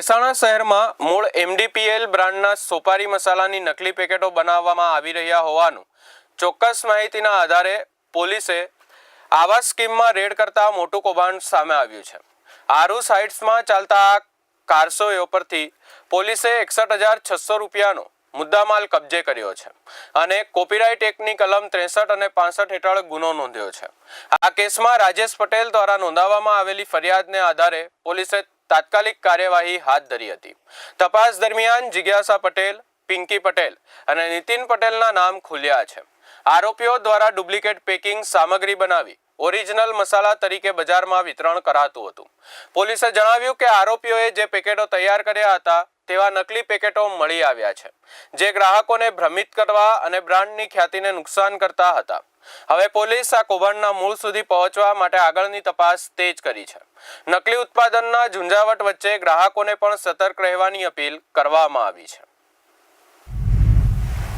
મહેસાણા શહેરમાં મૂળ એમડીપીએલ બ્રાન્ડના સોપારી મસાલાની નકલી પેકેટો બનાવવામાં આવી રહ્યા હોવાનું ચોક્કસ માહિતીના આધારે પોલીસે આવા સ્કીમમાં રેડ કરતા મોટું કૌભાંડ સામે આવ્યું છે. આરુ સાઇટ્સમાં ચાલતા કારસોયો પરથી પોલીસે એકસઠ હજાર છસો રૂપિયાનો મુદ્દામાલ કબજે કર્યો છે અને કોપીરાઇટ એક્ટની કલમ ત્રેસઠ અને પાસઠ હેઠળ ગુનો નોંધ્યો છે. આ કેસમાં રાજેશ પટેલ દ્વારા નોંધાવવામાં આવેલી ફરિયાદને આધારે પોલીસે તાત્કાલિક કાર્યવાહી હાથ ધરી હતી. તપાસ દરમિયાન જિજ્ઞાસા પટેલ, પિંકી પટેલ અને નીતિન પટેલના નામ ખુલ્યા છે. આરોપીઓ દ્વારા ડુપ્લિકેટ પેકિંગ સામગ્રી બનાવી, ઓરિજિનલ મસાલા તરીકે બજારમાં વિતરણ કરાતું હતું. પોલીસે જણાવ્યું કે આરોપીઓએ જે પેકેટો તૈયાર કર્યા હતા, તેવા નકલી પેકેટો મળી આવ્યા છે, જે ગ્રાહકોને ભ્રમિત કરવા અને બ્રાન્ડની ખ્યાતિને નુકસાન કરતા હતા. હવે પોલીસ આ કૌભાંડના મૂળ સુધી પહોંચવા માટે આગળની તપાસ તેજ કરી છે. નકલી ઉત્પાદનના ઝુંઝાવટ વચ્ચે ગ્રાહકોને પણ સતર્ક રહેવાની અપીલ કરવામાં આવી છે.